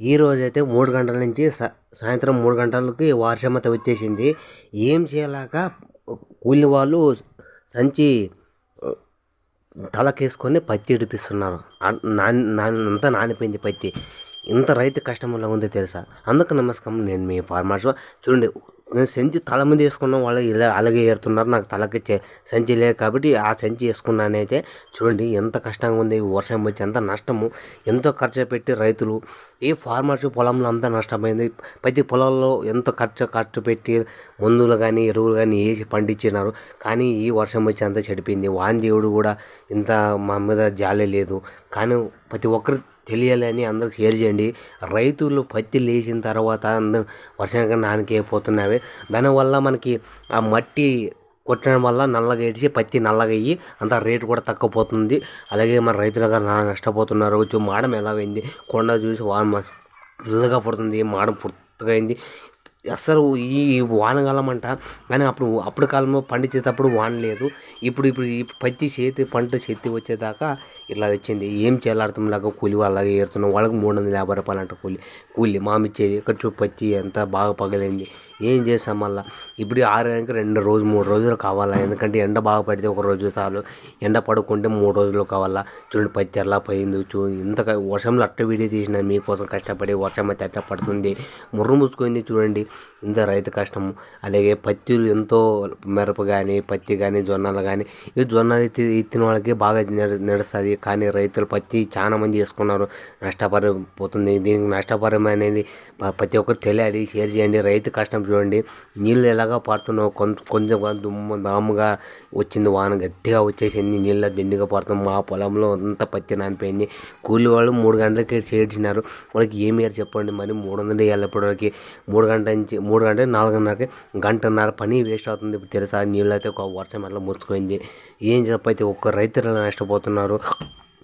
ఈ రోజైతే మూడు గంటల నుంచి సాయంత్రం మూడు గంటలకి వర్షం వచ్చేసింది. ఏం చేయలేక కూలి వాళ్ళు సంచి తలకేసుకొని పత్తి ఇడిపిస్తున్నారు. అన్- అంతా నానిపోయింది పత్తి. ఇంత రైతు కష్టంలో ఉంది తెలుసా? అందుకు నమస్కారం. నేను మీ ఫార్మర్స్ చూడండి నేను సంచి తల మీద వేసుకున్న వాళ్ళు ఇలా అలాగే ఏరుతున్నారు. నాకు తలకి సంచి లేదు కాబట్టి ఆ సంచి వేసుకున్నానైతే చూడండి ఎంత కష్టంగా ఉంది. వర్షం వచ్చి ఎంత నష్టము. ఎంతో ఖర్చు పెట్టి రైతులు ఈ ఫార్మర్స్ పొలంలో అంతా నష్టమైంది. ప్రతి పొలంలో ఎంత ఖర్చు ఖర్చు పెట్టి మందులు కానీ ఎరువులు కానీ వేసి పండించినారు. కానీ ఈ వర్షం వచ్చి అంతా చెడిపోయింది. వాందేవుడు కూడా ఇంత మా మీద జాలి లేదు. కానీ ప్రతి ఒక్కరు తెలియాలని అందరికి షేర్ చేయండి. రైతులు పత్తి లేచిన తర్వాత అందరూ వర్షంగా నానికైపోతున్నవి దానివల్ల మనకి ఆ మట్టి కొట్టడం వల్ల నల్లగా ఏడిచి పత్తి నల్లగా అయ్యి అంత రేటు కూడా తక్కువ పోతుంది అలాగే మన రైతులు నా నష్టపోతున్నారు. కొంచెం మాడం ఎలాగైంది? కొండ చూసి వాన ఫుల్గా పడుతుంది. మాడం పూర్తిగా అయింది. అసలు ఈ వానకాలం అంట. కానీ అప్పుడు అప్పుడు కాలంలో పండించేటప్పుడు వాన లేదు. ఇప్పుడు ఇప్పుడు ఈ పత్తి చేతి పంట చేతి వచ్చేదాకా ఇట్లా వచ్చింది ఏం చేయాలి అర్థం లేక కూలి వాళ్ళగా ఏరుతున్నాం వాళ్ళకి మూడు వందల యాభై రూపాయలు అంట కూలి. కూలి మామిచ్చేది ఇక్కడ చూ పత్తి ఎంత బాగా పగిలింది. ఏం చేసాం మళ్ళా? ఇప్పుడు ఆరడానికి రెండు రోజు మూడు రోజులు కావాలా? ఎందుకంటే ఎండ బాగా పడితే ఒక రోజు చాలు. ఎండ పడుకుంటే మూడు రోజులు కావాలా? చూడండి పత్తి ఎలా పోయింది చూ ఇంత వర్షంలో అట్ట వీడియో తీసిన మీకోసం కష్టపడి వర్షం అయితే అట్ట పడుతుంది. ముర్రు మూసుకుంది చూడండి. ఇంత రైతు కష్టము. అలాగే పత్తిలు ఎంతో మిరప కానీ పత్తి కానీ జొన్నలు కానీ ఈ జొన్నలు ఎత్తి ఎత్తిన వాళ్ళకి బాగా నడుస్తుంది కానీ రైతులు పత్తి చాలా మంది వేసుకున్నారు. నష్టపరిపోతుంది. దీనికి నష్టపరం అనేది ప్రతి ఒక్కరు తెలియాలి. షేర్ చేయండి. రైతు కష్టం చూడండి. నీళ్ళు ఎలాగా పడుతున్నావు కొంత కొంచెం దుమ్ము దాముగా వచ్చింది వాన గట్టిగా వచ్చేసింది. నీళ్ళ దిండుగా పడుతుంది. మా పొలంలో అంతా పత్తి నానిపోయింది. కూలి వాళ్ళు మూడు గంటలకి చేర్చినారు. వాళ్ళకి ఏమి చెప్పండి? మరి మూడు వందలు వెళ్ళేప్పటివరకు మూడు గంటల నుంచి మూడు గంటలకి నాలుగున్నరకి గంటన్నర పని వేస్ట్ అవుతుంది. ఇప్పుడు తెలుసా? నీళ్ళు అయితే ఒక వర్షం అట్లా ముచ్చుకుంది. ఏం చెప్పైతే ఒక్క రైతులు నష్టపోతున్నారు.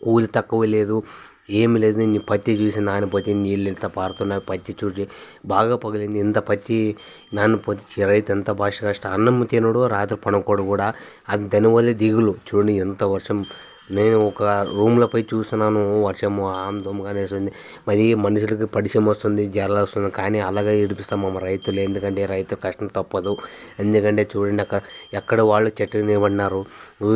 కూలి తక్కువ లేదు. ఏమి లేదు. నీ పత్తి చూసి నానిపోతే నీళ్ళు ఎంత పారుతున్నాయి పత్తి చూసి బాగా పగిలింది. ఇంత పత్తి నానిపోతే రైతు ఎంత భాష కష్టం. అన్నం తినడు రాత్రి పనుకోడు కూడా. అది దానివల్లే దిగులు. చూడండి ఎంత వర్షం నేను ఒక రూమ్లపై చూస్తున్నాను వర్షము ఆందోమగానే వస్తుంది మరి మనుషులకి పరిచయం వస్తుంది జ్వరాలు వస్తుంది కానీ అలాగే ఏడిపిస్తాం మా రైతులు. ఎందుకంటే రైతు కష్టం తప్పదు. ఎందుకంటే చూడండి అక్కడ ఎక్కడ వాళ్ళు చెట్టు నిలబడినారు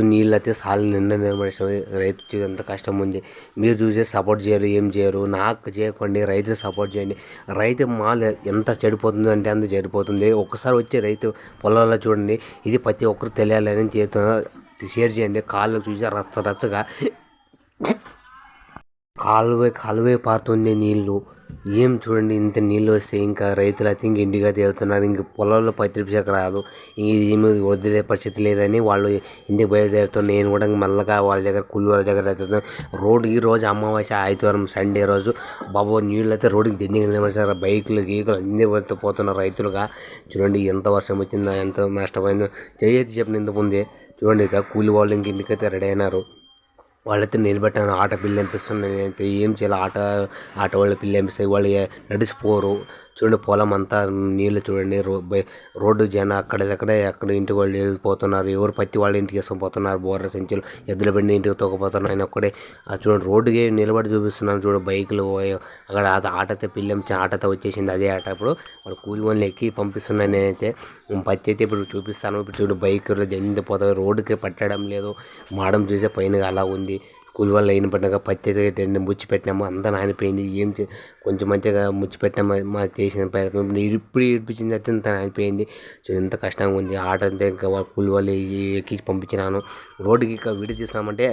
నీళ్ళు అయితే సాలు నిండా నిలబడి రైతు ఎంత కష్టం ఉంది. మీరు చూసే సపోర్ట్ చేయరు ఏం చేయరు. నాకు చేయకండి రైతులు సపోర్ట్ చేయండి. రైతు మాల్ ఎంత చెడిపోతుంది అంటే అంత చెడిపోతుంది. ఒక్కసారి వచ్చి రైతు పొలాల్లో చూడండి ఇది ప్రతి ఒక్కరు తెలియాలని చేస్తున్నారు. షేర్ చేయండి. కాళ్ళు చూసి రచ్చ రచ్చగా కాలువే కాలువే పారుతుంది నీళ్ళు ఏం చూడండి ఇంత నీళ్ళు వస్తే ఇంకా రైతులు అయితే ఇంక ఇంటిగా తేలుతున్నారు ఇంక పొలాల్లో పత్తి పిసక రాదు ఇది ఏమి వదిలే పరిస్థితి లేదని వాళ్ళు ఇంటికి బయలుదేరుతున్నారు. నేను కూడా ఇంక మెల్లగా వాళ్ళ దగ్గర కూలి వాళ్ళ దగ్గర అవుతుంది రోడ్డు ఈ రోజు అమావాస్య ఆదివారం సండే రోజు బాబు నీళ్ళు అయితే రోడ్డుకి దిండిగా నిలబడతారు బైకులు గీకులు అన్నీ పోతున్నారు రైతులుగా. చూడండి ఎంత వర్షం వచ్చిందో ఎంత నష్టపోయిందో. చేయతి చెప్పిన ఇంత ముందే. చూడండి ఇక కూలి వాళ్ళు ఇంక ఇంటికైతే రెడీ అయినారు వాళ్ళైతే నిలబెట్టాను ఆట పిల్లి అనిపిస్తుంది. నేనైతే ఏం చేయాలి ఆట ఆట వాళ్ళ పిల్లి అనిపిస్తాయి వాళ్ళు నడిచిపోరు. చూడండి పొలం అంతా నీళ్ళు చూడండి. బై- రోడ్డు జన అక్కడక్కడే అక్కడ ఇంటికి వాళ్ళు వెళ్ళిపోతున్నారు ఎవరు పత్తి వాళ్ళ ఇంటికి వేసుకుపోతున్నారు బోర్ర సంచులు ఎద్దుల బండి ఇంటికి తోకపోతున్నారు. ఆయన ఒక్కడే. చూడండి రోడ్డుకి నిలబడి చూపిస్తున్నాను చూడు బైకులు అక్కడ ఆటతో పిల్లం ఆటతో వచ్చేసింది అదే ఆట. ఇప్పుడు వాళ్ళు కూలి వాళ్ళని ఎక్కి పంపిస్తున్నాను నేనైతే. పత్తి అయితే ఇప్పుడు చూపిస్తాను. ఇప్పుడు చూడు బైకులు జంది పోతాయి రోడ్డుకి పట్టడం లేదు. మాడం చూసే పైన అలా ఉంది. కూలి వల్ల అయిన పడినాక పత్తి అయితే రెండు ముచ్చి పెట్టినాము. అంతా నానిపోయింది. ఏం చే కొంచెం మంచిగా ముచ్చి పెట్టినాము. మా చేసిన ప్రయత్నం. ఇప్పుడు ఇప్పుడు ఇడిపించింది అయితే ఇంత నానిపోయింది. సో ఎంత కష్టంగా ఉంది. ఆట అంటే ఇంకా వాళ్ళ కూలి వాళ్ళు ఎక్కి పంపించినాను. రోడ్డుకి ఇంకా విడి తీసినామంటే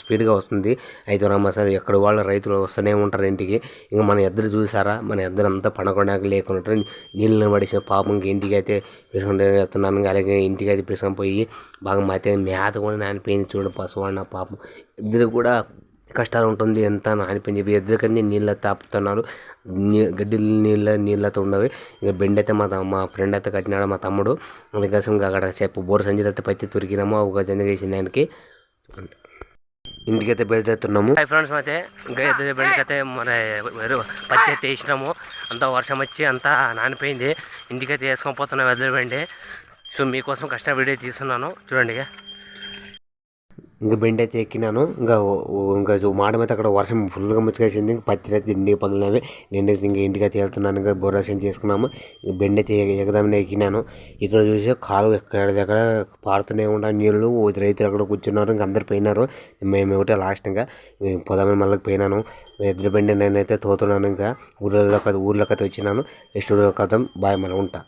స్పీడ్గా వస్తుంది. అయితే రామా సార్ ఎక్కడ వాళ్ళు రైతులు వస్తూనే ఉంటారు ఇంటికి. ఇంకా మన ఇద్దరు చూసారా? మన ఇద్దరు అంతా పనకొండాక లేకుండా నీళ్ళు పడేసిన పాపం ఇంకా ఇంటికి అయితే పిలుచుకుంటే వెళ్తున్నాను. అలాగే ఇంటికి అయితే పిలుచుకొని పోయి బాగా మత మేత కూడా నానిపోయింది. చూడు పశువు అన్న పాపం. ఇద్దరు కూడా కష్టాలు ఉంటుంది ఎంత నానిపోయింది చెప్పి ఎదురుకంది నీళ్ళ తాపుతున్నారు. నీ గడ్డి నీళ్ళ నీళ్ళతో ఉండవి ఇక బెండ్ అయితే మా మా ఫ్రెండ్ అయితే కట్టినాడు మా తమ్ముడు. అందుకోసం ఇంకా అక్కడ చెప్పు బోర్ సంజీలు అయితే పత్తి తురికినాము ఒక జన వేసింది ఆయనకి. ఇంటికైతే బయలుదేరుతున్నాము. హై ఫ్రెండ్స్ అయితే ఇంకా ఎద్దు అయితే మన పత్తి అయితే వేసినాము. అంతా వర్షం వచ్చి అంతా నానిపోయింది. ఇంటికైతే వేసుకొని పోతున్నాం ఎదురు బండి. సో మీకోసం కష్టం వీడియో తీస్తున్నాను. చూడండి ఇంకా బెండ్ అయితే ఎక్కినాను. ఇంకా ఇంకా చూ- మాట మీద అక్కడ వర్షం ఫుల్గా ముచ్చుకేసింది ఇంకా పత్తి అయితే ఇంటికి పగిలినవి. నేనైతే ఇంకా ఇంటికి అయితే వెళ్తున్నాను. ఇంకా బొర్రాసం చేసుకున్నాము. ఇంకా బెండ్ అయితే ఎగదామని ఎక్కినాను. ఇక్కడ చూసి కాలు ఎక్కడ దగ్గర పారుతూనే ఉండ నీళ్ళు రైతులు అక్కడ కూర్చున్నారు. ఇంకా అందరు పోయినారు. మేము ఒకటే లాస్ట్ ఇంకా. పొదామని మళ్ళీ పోయినాను. ఎద్దుల బండి నేనైతే తోతున్నాను. ఇంకా ఊళ్ళో కథ ఊర్లో కథ వచ్చినాను. నెక్స్ట్ కథ బాయ్ మళ్ళీ ఉంటా.